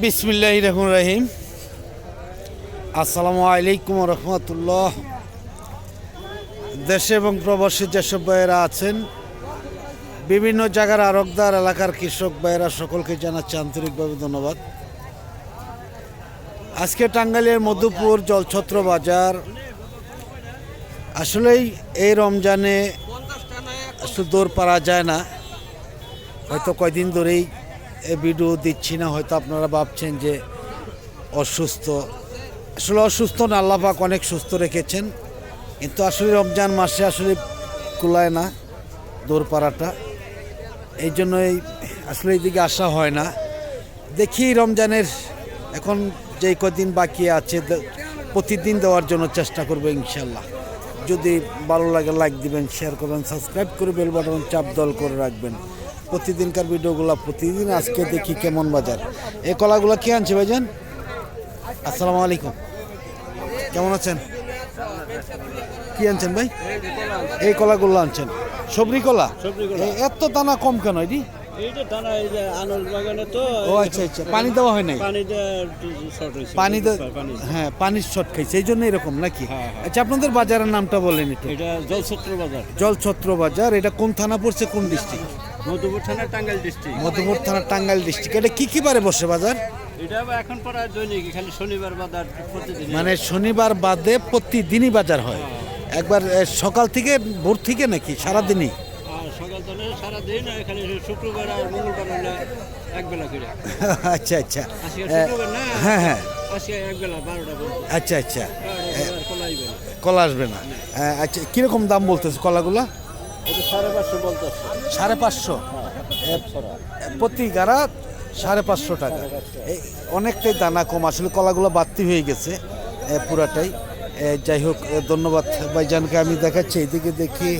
বিসমিল্লাহ রহমান রাহিম। আসসালামু আলাইকুম রহমতুল্লাহ। দেশে এবং প্রবাসী যেসব ভাইয়েরা আছেন, বিভিন্ন জায়গার আরকদার এলাকার কৃষক ভাইয়েরা সকলকে জানাচ্ছি আন্তরিকভাবে ধন্যবাদ। আজকে টাঙ্গাইলের মধুপুর জলছত্র বাজার, আসলেই এই রমজানে আসলে পারা যায় না, হয়তো কয়দিন ধরেই এ ভিডিও দিচ্ছি না, হয়তো আপনারা ভাবছেন যে অসুস্থ। আসলে অসুস্থ না আল্লাপাক অনেক সুস্থ রেখেছেন। কিন্তু আসলে রমজান মাসে আসলে কুলায় না দৌড় পাড়াটা এই জন্যই আসলে এইদিকে আসা হয় না। দেখি রমজানের এখন যেই কদিন বাকি আছে প্রতিদিন দেওয়ার জন্য চেষ্টা করব ইনশাল্লাহ যদি ভালো লাগে লাইক দিবেন শেয়ার করবেন সাবস্ক্রাইব করে বেল বাটন চাপ দল করে রাখবেন। প্রতিদিনকার ভিডিওগুলো প্রতিদিন আজকে দেখি কেমন বাজার। এই কলাগুলো কে আনছে ভাইজান? আসসালামু আলাইকুম। কেমন আছেন? কি আনছেন ভাই? এই কলাগুলো আনছেন। সবরি কলা? এত দানা কম কেন এটি? আচ্ছা আচ্ছা। পানি দেওয়া হয় নাই? পানি হ্যাঁ পানির শর্ট খাইছে। এই জন্য এরকম নাকি? হ্যাঁ, হ্যাঁ। আচ্ছা আপনাদের বাজারের নামটা বলেন একটু। এটা জলছত্র বাজার। জলছত্র বাজার এটা কোন থানা পড়ছে কোন ডিস্ট্রিক্ট মধুপুর থানা টাঙ্গাইল ডিস্ট্রিক্ট মধুপুর থানা টাঙ্গাইল ডিস্ট্রিক্ট এটা কি কি বারে বসে বাজার? এটা এখন পড়া দৈনিক খালি শনিবার বাজার প্রতিদিন মানে শনিবার বাদে প্রতিদিনই বাজার হয়। একবার সকাল থেকে ভোর থেকে নাকি? সারাদিনই? আর সকাল থেকে সারাদিন খালি শুক্রবার আর মঙ্গলবার হলে করে। আচ্ছা আচ্ছা। হ্যাঁ হ্যাঁ। আচ্ছা আচ্ছা। কলা আসবে না। আচ্ছা কীরকম দাম বলতেছে কলাগুলা? সাড়ে পাঁচশো প্রতি গাড়া সাড়ে পাঁচশো টাকা। অনেকটাই দানা কম। আসলে কলাগুলো বাড়তি হয়ে গেছে পুরাটাই। যাই হোক ধন্যবাদ ভাইজানকে। আমি দেখাচ্ছি, এইদিকে দেখি।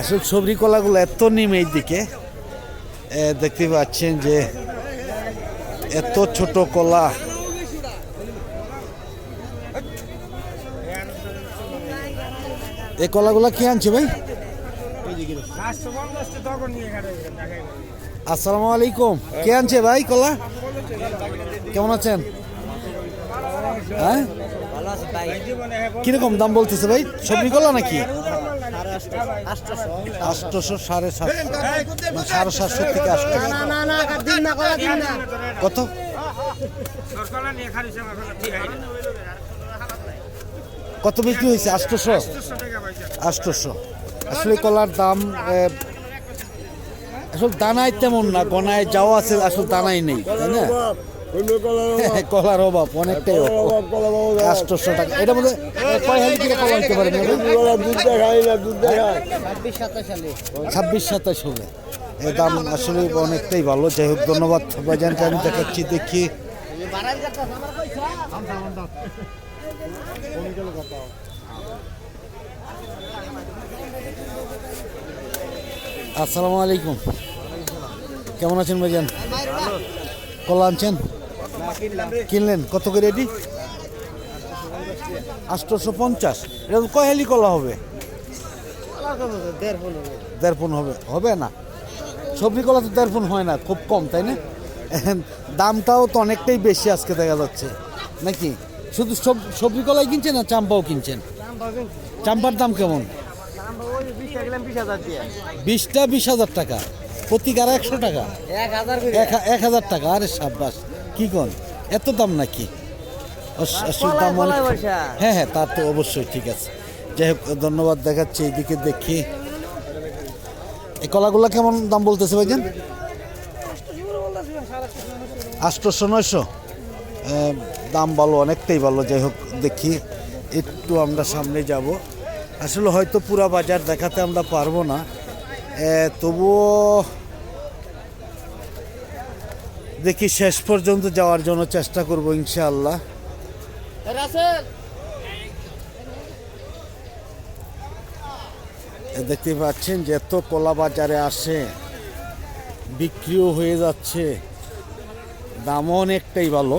আসলে সবরি কলাগুলো এত নিম এই দিকে দেখতে পাচ্ছেন যে এত ছোট কলা। এই কলাগুলা কে আনছে ভাই? আসসালামু আলাইকুম। কে আনছে ভাই কলা? কেমন আছেন? হ্যাঁ? কীরকম দাম বলতেছে ভাই? সবজি কলা নাকি? সাড়ে সাড়ে সাতশো কত? কত বিক্রি হয়েছে? আটশোশো? আটশোশো। আসলে কলার দাম আসলে দানায় তেমন না, গনায় যাওয়া আছে, আসলে দানাই নেই, তাই না? কলার অভাব, অনেকটাই আটশোশো টাকা। এটা মধ্যে কিলো হইতে পারে ছাব্বিশ, সাতাশ হবে। এই দাম আসলে অনেকটাই ভালো। যাই হোক, ধন্যবাদ। বাজানকে আমি দেখাচ্ছি, দেখি। আসসালামু আলাইকুম। কেমন আছেন ভাইজান? কলা আনছেন? কিনলেন? কত করে এটি? আটশোশো পঞ্চাশ। এটা কয় হালি কলা হবে? দেড় পন হবে। হবে না। সবজি কলা তো দেড় পন হয় না, খুব কম, তাই না? দামটাও তো অনেকটাই বেশি আজকে দেখা যাচ্ছে, নাকি? শুধু সব সবজি কলাই কিনছেন না চাম্পাও কিনছেন? চাম্পার দাম কেমন? বিশটা বিশ হাজার টাকা। প্রতি গাড়া একশো টাকা। এক হাজার টাকা। আরে সাব্বাস কি কোন? এত দাম নাকি? দাম হ্যাঁ হ্যাঁ তার তো অবশ্যই ঠিক আছে। যাই হোক ধন্যবাদ দেখাচ্ছি এইদিকে দেখি। এই কলাগুলা কেমন দাম বলতেছে ভাইজান? আটশোশো নয়শো। দাম ভালো, অনেকটাই ভালো, যাই হোক, দেখি। একটু আমরা সামনে যাব। আসলে হয়তো পুরা বাজার দেখাতে আমরা পারব না। তবুও দেখি শেষ পর্যন্ত যাওয়ার জন্য চেষ্টা করব, ইনশাআল্লাহ। দেখতে পাচ্ছেন যে এত কলা বাজারে আসে, বিক্রিও হয়ে যাচ্ছে। দামও অনেকটাই ভালো।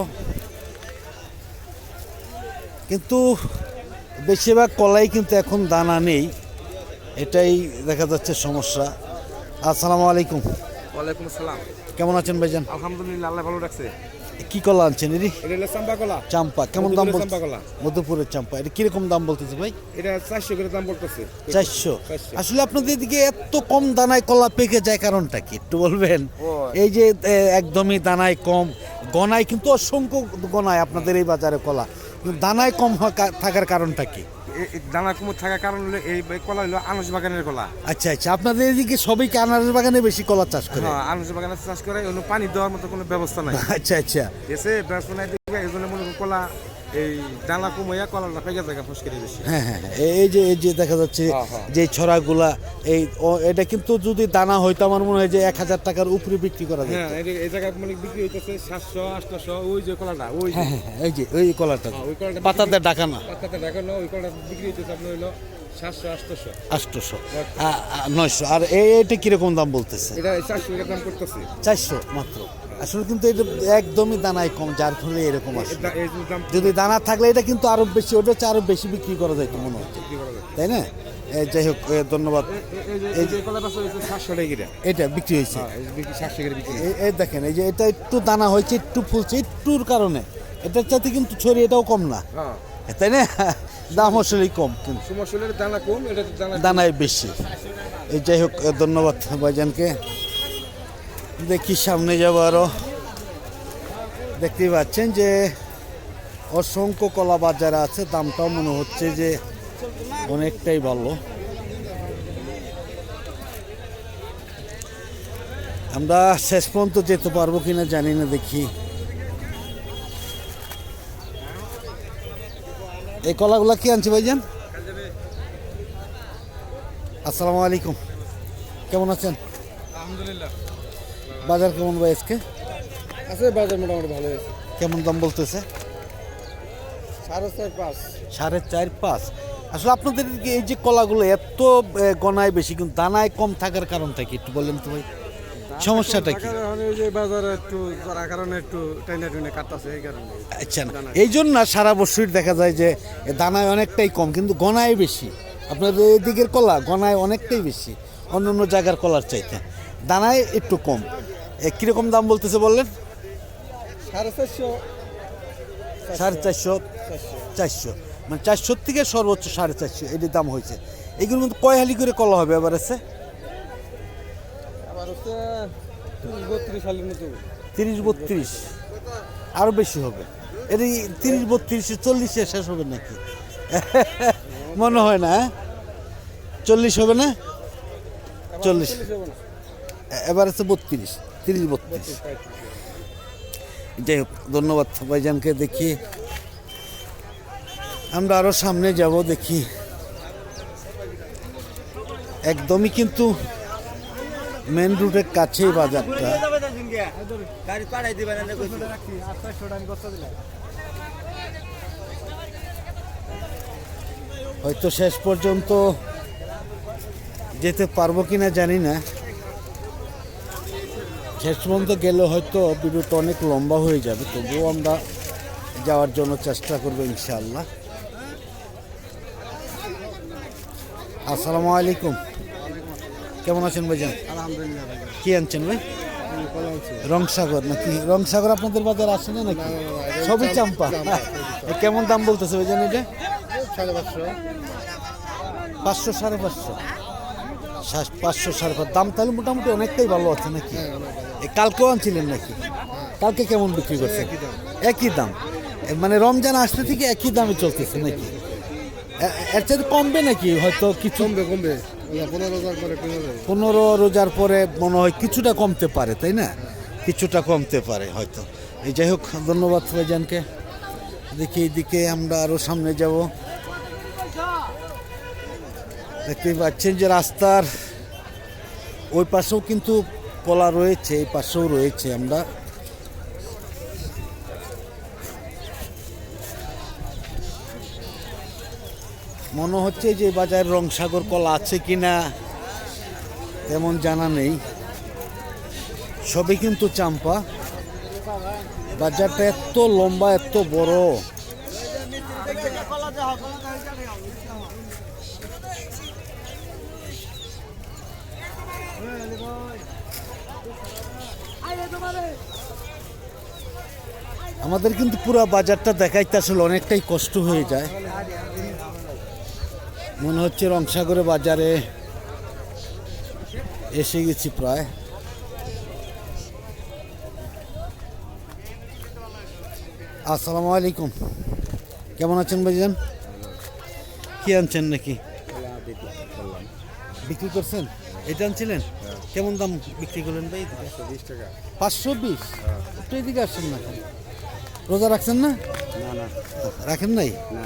কিন্তু বেশিরভাগ কলাই কিন্তু এখন দানা নেই। এটাই দেখা যাচ্ছে সমস্যা। আসসালামু আলাইকুম। ওয়ালাইকুম আসসালাম। কেমন আছেন ভাইজান? আলহামদুলিল্লাহ আল্লাহ ভালো রাখছে। কি কলা আনছেন এরি এটা চাম্পা কলা। চাম্পা। কেমন দাম বলছে চাম্পা কলা। মধুপুরের চাম্পা। এটা কীরকম দাম বলতেছে ভাই? এটা চারশো করে দাম বলতেছে চারশো। আসলে আপনাদের দিকে এত কম দানায় কলা পেকে যায় কারণটা কি? একটু বলবেন? এই যে একদমই দানায় কম গনায় কিন্তু অসংখ্য গনায় আপনাদের এই বাজারে কলা। দানায় কম থাকার কারণটা কি? দানা কুমুর থাকার কারণ হলো এই কলা হলো আনাস বাগানের কলা। আচ্ছা আচ্ছা আপনাদের এদিকে সবাই কি আনারস বাগানে বেশি কলা চাষ করে? হ্যাঁ আনাস বাগানে চাষ করে অন্য পানি দেওয়ার মতো কোনো ব্যবস্থা নাই। আচ্ছা আচ্ছা। এসে ব্যবস্থা নাই এই জন্য মনে কলা এই কমাইয়া কলাটা পেকে জায়গা ফসকে বেশি হ্যাঁ হ্যাঁ হ্যাঁ, এই যে এই যে দেখা যাচ্ছে। যে ছড়াগুলা এই এটা কিন্তু যদি দানা হয়তো আমার মনে হয় যে এক হাজার টাকার উপরে বিক্রি করা যায় হ্যাঁ এই- মানে বিক্রি হইতেছে সাতশো আটশো ওই যে কলাটা ওই যে। হ্যাঁ এই যে ওই কলাটা। ওই কলাটা পাতাতে ডাকা না পাতাতে ওই কলাটা বিক্রি হইতেছে আপনার হইল আটশোশো নয়শো। আর এই এটা কীরকম দাম বলতেছে? এটা চারশো দাম করতেছে। চারশো মাত্র। আসলে কিন্তু এটা একদমই দানায় কম যার ফলে এরকম আসে। দাম যদি দানা থাকলে এটা কিন্তু আরও বেশি ওটা হচ্ছে আরও বেশি বিক্রি করা যায় মনে হচ্ছে। তাই না? যাই হোক ধন্যবাদ। এটা বিক্রি হয়েছে। হ্যাঁ এই দেখেন এই যে এটা একটু দানা হয়েছে একটু ফুলছে একটুর কারণে। এটার চাইতে কিন্তু ছড়ি এটাও কম না। হ্যাঁ। তাই না? দাম আসলেই কম কিন্তু। দানা কম এটা দানায় বেশি। এই যাই হোক ধন্যবাদ ভাইজানকে। দেখি সামনে যাব আরও। দেখতেই পাচ্ছেন যে অসংখ্য কলা বাজার আছে, দামটাও মনে হচ্ছে যে অনেকটাই ভালো। আমরা শেষ পর্যন্ত যেতে পারব কিনা জানি না, দেখি। এই কলাগুলা কি আনছি ভাইজান? আসসালামু আলাইকুম। কেমন আছেন? আলহামদুলিল্লাহ। বাজার কেমন ভাই আজকে? আছে বাজার মোটামুটি ভালো আছে। কেমন দাম বলতেছে? সাড়ে চার পাঁচ। সাড়ে চার পাঁচ। আসলে আপনাদের এই যে কলাগুলো এত গনায় বেশি কিন্তু দানায় কম থাকার কারণটা কি? একটু বলেন তো ভাই। সমস্যাটা কি? যে বাজারে একটু যারা কারণে একটু টাইনা টুনে কাটতেছে এই কারণে। আচ্ছা এই জন্য সারা বছর দেখা যায় যে দানায় অনেকটাই কম কিন্তু গনায় বেশি। আপনাদের এদিকের কলা গনায় অনেকটাই বেশি অন্য অন্য জায়গার কলার চাইতে। দানায় একটু কম। কীরকম দাম বলতেছে বললেন? সাড়ে চারশো। সাড়ে চারশো চারশো। মানে চারশোর থেকে সর্বোচ্চ সাড়ে চারশো এটির দাম হয়েছে। এগুলোর মধ্যে কয় হালি করে কলা হবে এবার আছে? তিরিশ বত্রিশ আরও বেশি হবে। এটি তিরিশ বত্রিশে চল্লিশে শেষ হবে নাকি? মনে হয় না হ্যাঁ? চল্লিশ হবে না? চল্লিশ। এবার আছে বত্রিশ। তিরিশ, বত্রিশ। যাই হোক, ধন্যবাদ ভাইজানকে দেখি। আমরা আরও সামনে যাব, দেখি। একদমই কিন্তু মেন রুটের কাছেই বাজারটা। হয়তো শেষ পর্যন্ত যেতে পারব কিনা জানি না। শেষ পর্যন্ত গেলে হয়তো ভিডিওটা অনেক লম্বা হয়ে যাবে তবুও আমরা যাওয়ার জন্য চেষ্টা করব ইনশাআল্লাহ। আসসালামু আলাইকুম। কেমন আছেন ভাইজান? আলহামদুলিল্লাহ কি আনছেন ভাই? রংসাগর নাকি? রংসাগর আপনাদের বাজার আসে না নাকি? সবই চাম্পা। কেমন দাম বলতেছে ভাইজান এটা? পাঁচশো। সাড়ে পাঁচশো। পাঁচশো সাড়ে পাঁচ। দাম তাহলে মোটামুটি অনেকটাই ভালো আছে নাকি? এ কালকেও আনছিলেন নাকি? কালকে কেমন বিক্রি করছে একই দাম। মানে রমজান আসতে থেকে একই দামে চলতেছে নাকি? এর চাইতে কমবে নাকি? হয়তো কিছু কমবে কমবে। পনেরো রোজার পরে মনে হয় কিছুটা কমতে পারে তাই না? কিছুটা কমতে পারে হয়তো। এই যাই হোক ধন্যবাদ ভাইজানকে। দেখি এইদিকে আমরা আরও সামনে যাব। দেখতেই পাচ্ছেন যে রাস্তার ওই পাশেও কিন্তু কলা রয়েছে, এই পাশেও রয়েছে আমরা। মনে হচ্ছে যে বাজার রংসাগর কলা আছে কিনা, তেমন জানা নেই। সবই কিন্তু চাম্পা। বাজারটা এত লম্বা, এত বড়। আমাদের কিন্তু পুরো বাজারটা দেখাইতে আসলে অনেকটাই কষ্ট হয়ে যায়। মনে হচ্ছে রংসাগরে বাজারে এসে গেছি প্রায়। আসসালামু আলাইকুম। কেমন আছেন ভাইজান? কি আনছেন নাকি? বিক্রি করছেন? এটা আনছিলেন? কেমন দাম বিক্রি করলেন ভাই টাকা। পাঁচশো বিশ? একটু এদিকে আসছেন না রোজা রাখছেন না? না না। রাখেন নাই? না।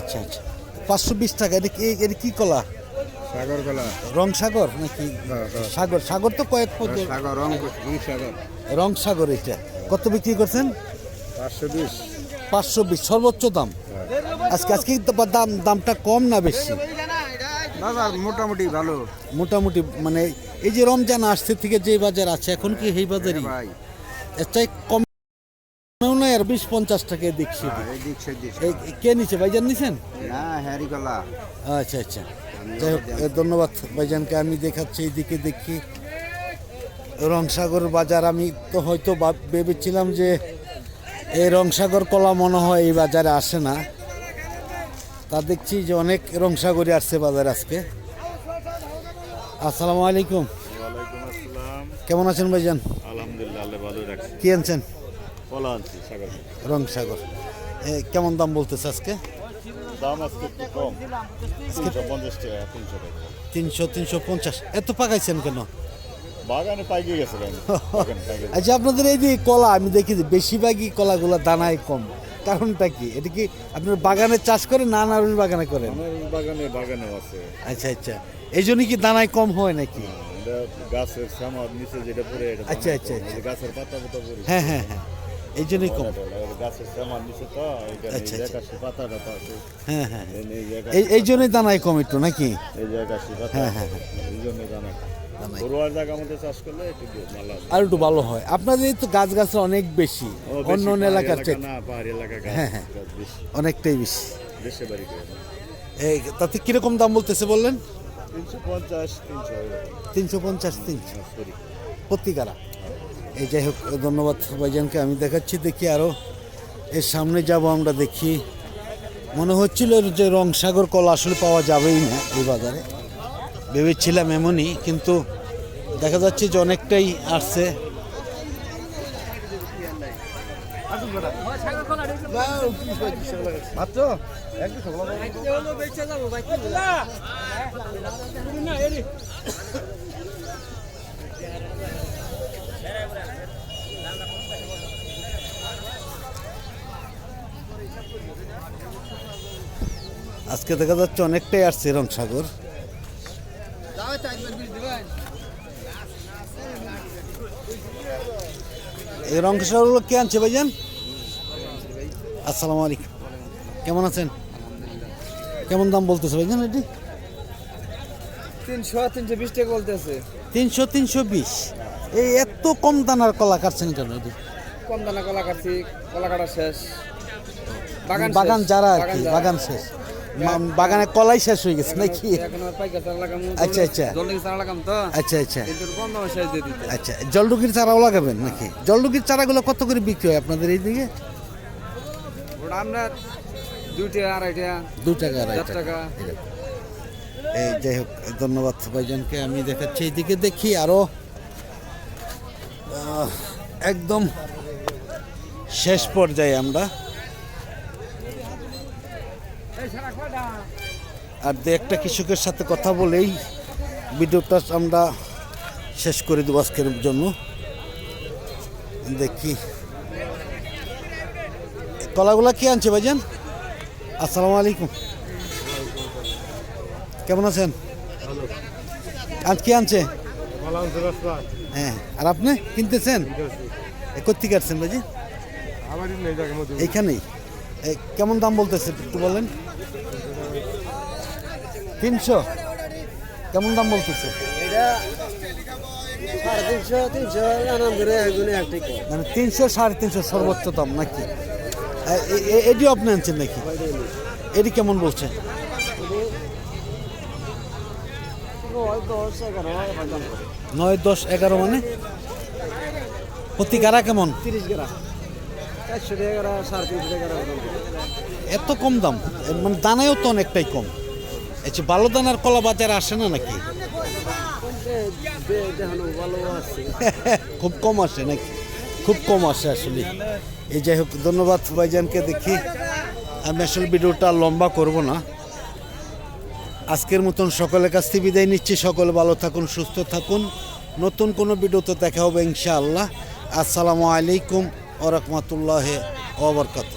আচ্ছা আচ্ছা। পাঁচশো বিশ টাকা এটা কি এটা কি কলা? সাগর কলা। রং সাগর নাকি? হ্যাঁ, হ্যাঁ। সাগর সাগর তো কয়েক সাগর রং রং সাগর। রং সাগর এটা। কত বিক্রি করছেন? পাঁচশো বিশ। পাঁচশো বিশ সর্বোচ্চ দাম। আজকে আজকে দাম দামটা কম না বেশি? বাজার মোটামুটি ভালো। মোটামুটি মানে এই যে রমজান আসছে থেকে যে বাজার আছে এখন কি এই বাজারই? চাই কম আর বিশ পঞ্চাশ টাকা দেখছি এই কে নিছে ভাইজান নিছেন? আচ্ছা আচ্ছা। যাই হোক ধন্যবাদ ভাইজানকে আমি দেখাচ্ছি এইদিকে দেখি। রংসাগর বাজার আমি তো হয়তো ভাব- ভেবেছিলাম যে এই রংসাগর কলা মনে হয় এই বাজারে আসে না। তা দেখছি যে অনেক রংসাগরই আসছে বাজার আজকে। আসসালামু আলাইকুম। ওয়ালাইকুম আসসালাম। কেমন আছেন ভাইজান? আলহামদুলিল্লাহ ভালো রাখছি। কি আনছেন? কলা আনছি সাগর। রংসাগর এ, কেমন দাম বলতেছে আজকে? দাম আজকে একটু কম। তিনশো পঞ্চাশ টাকা তিনশো টাকা। তিনশো তিনশো পঞ্চাশ। এত পাকাইছেন কেন? বাগানে পাইকে গেছে। আচ্ছা আপনাদের এই যে কলা আমি দেখি বেশিরভাগই কলাগুলো দানায় কম। কারণটা কি? এটা কি আপনার বাগানে চাষ করেন না নারুল বাগানে করেন? বাগানে বাগানেও আছে। আচ্ছা আচ্ছা। এই জন্য কি দানায় কম হয় নাকি? গাছের সামার নিচে যেটা পড়ে এটা আচ্ছা, আচ্ছা, আচ্ছা। গাছের পাতা পাতা পড়ে। হ্যাঁ হ্যাঁ হ্যাঁ। এই জন্যই কম। গাছের সামার নিচে তো আচ্ছা, আচ্ছা। একাশি পাতা টাতা আছে। হ্যাঁ হ্যাঁ হ্যাঁ। এই এই জন্যই দানায় কম একটু নাকি? এই যে একাশি পাতা হ্যাঁ, হ্যাঁ, এই জন্যই দানা দানায়। আর একটু ভালো হয়। আপনাদের তো গাছ গাছ অনেক বেশি অন্য অন্য এলাকার চেয়ে। হ্যাঁ, হ্যাঁ। বেশি। অনেকটাই বেশি। এই তাতে কীরকম দাম বলতেছে বললেন? তিনশো পঞ্চাশ তিনশো পত্রিকারা এই যাই হোক ধন্যবাদ ভাইজানকে আমি দেখাচ্ছি দেখি আরও এর সামনে যাব আমরা দেখি। মনে হচ্ছিল যে রংসাগর কলা আসলে পাওয়া যাবেই না এই বাজারে। ভেবেছিলাম এমনই কিন্তু দেখা যাচ্ছে যে অনেকটাই আসছে। আজকে দেখা যাচ্ছে অনেকটাই আসছে রংসাগর। এই রংসাগরগুলো কে আনছে ভাইজান? আসসালামু আলাইকুম। কেমন আছেন? কেমন দাম বলতেছে ভাইজান এটি? তিনশো তিনশো বিশ টাকা বলতেছে। তিনশো তিনশো বিশ। এই এত কম দানার কলা কাটছেন কেন এটি? কম দানা কলা কাটছি কলা কাটা শেষ। বাগান যারা আর কি বাগান শেষ। বাগানে কলাই শেষ হয়ে গেছে নাকি? আচ্ছা, আচ্ছা। আচ্ছা আচ্ছা। আচ্ছা জলডুকির চারাও লাগাবেন নাকি? জলডুকির চারাগুলো কত করে বিক্রি হয় আপনাদের এই দিকে আমরা দুইটা আড়াইটা দু টাকা আড়াই টাকা টাকা। এই যাই হোক ধন্যবাদ ভাইজানকে আমি দেখাচ্ছি এইদিকে দেখি আরও। একদম শেষ পর্যায়ে আমরা আর দু একটা কৃষকের সাথে কথা বলেই ভিডিওটা আমরা শেষ করে দেবো আজকের জন্য। দেখি। কলাগুলা কি আনছে ভাইজান? আসসালামু আলাইকুম। কেমন আছেন? আজ কি আনছে? হ্যাঁ আর আপনি কিনতেছেন? কোথেকে আসছেন ভাইজি? এইখানেই। কেমন দাম বলতেছে একটু বলেন। তিনশো? কেমন দাম বলতেছে? মানে তিনশো সাড়ে তিনশো সর্বোচ্চ দাম নাকি? এ- এ- এ- এটিও আপনি আনছেন নাকি? এটি কেমন বলছে? দশ এগারো নয় দশ এগারো মানে? প্রতি গাড়া কেমন? তিরিশ টাকা সাড়ে তিনশো টাকা এত কম দাম? মানে দানায়ও তো অনেকটাই কম। আচ্ছা ভালো দানার কলা বাজারে আসে না নাকি? খুব কম আসে নাকি? খুব কম আসে আসলে। এই যাই হোক, ধন্যবাদ ভাইজানকে দেখি। আমি আসলে ভিডিওটা লম্বা করব না। আজকের মতন সকলের কাছ থেকে বিদায় নিচ্ছি। সকলে ভালো থাকুন, সুস্থ থাকুন। নতুন কোনো ভিডিওতে দেখা হবে ইনশাআল্লাহ। আসসালামু আলাইকুম ওরহমতুল্লাহ ওবরকাত